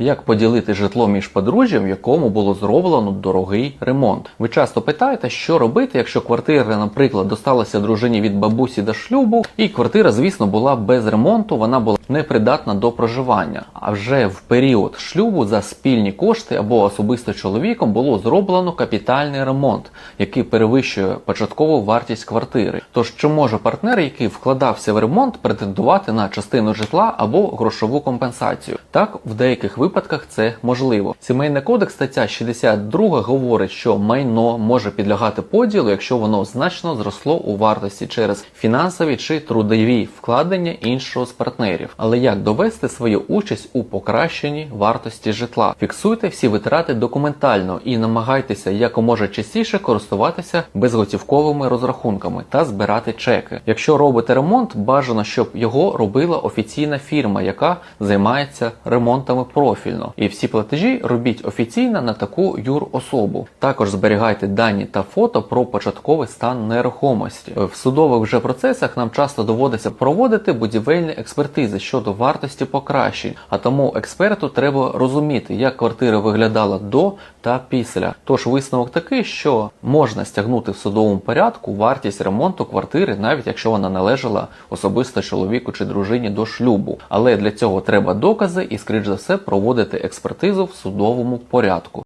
Як поділити житло між подружжям, в якому було зроблено дорогий ремонт? Ви часто питаєте, що робити, якщо квартира, наприклад, досталася дружині від бабусі до шлюбу, і квартира, звісно, була без ремонту, вона була непридатна до проживання. А вже в період шлюбу за спільні кошти або особисто чоловіком було зроблено капітальний ремонт, який перевищує початкову вартість квартири. Тож чи може партнер, який вкладався в ремонт, претендувати на частину житла або грошову компенсацію? Так, в деяких випадках це можливо. Сімейний кодекс стаття 62 говорить, що майно може підлягати поділу, якщо воно значно зросло у вартості через фінансові чи трудові вкладення іншого з партнерів. Але як довести свою участь у покращенні вартості житла? Фіксуйте всі витрати документально і намагайтеся якомога частіше користуватися безготівковими розрахунками та збирати чеки. Якщо робите ремонт, бажано, щоб його робила офіційна фірма, яка займається ремонтами профільно. І всі платежі робіть офіційно на таку юрособу. Також зберігайте дані та фото про початковий стан нерухомості. В судових вже процесах нам часто доводиться проводити будівельні експертизи щодо вартості покращень, а тому експерту треба розуміти, як квартира виглядала до та після. Тож висновок такий, що можна стягнути в судовому порядку вартість ремонту квартири, навіть якщо вона належала особисто чоловіку чи дружині до шлюбу. Але для цього треба докази і, скоріш за все, проводити експертизу в судовому порядку.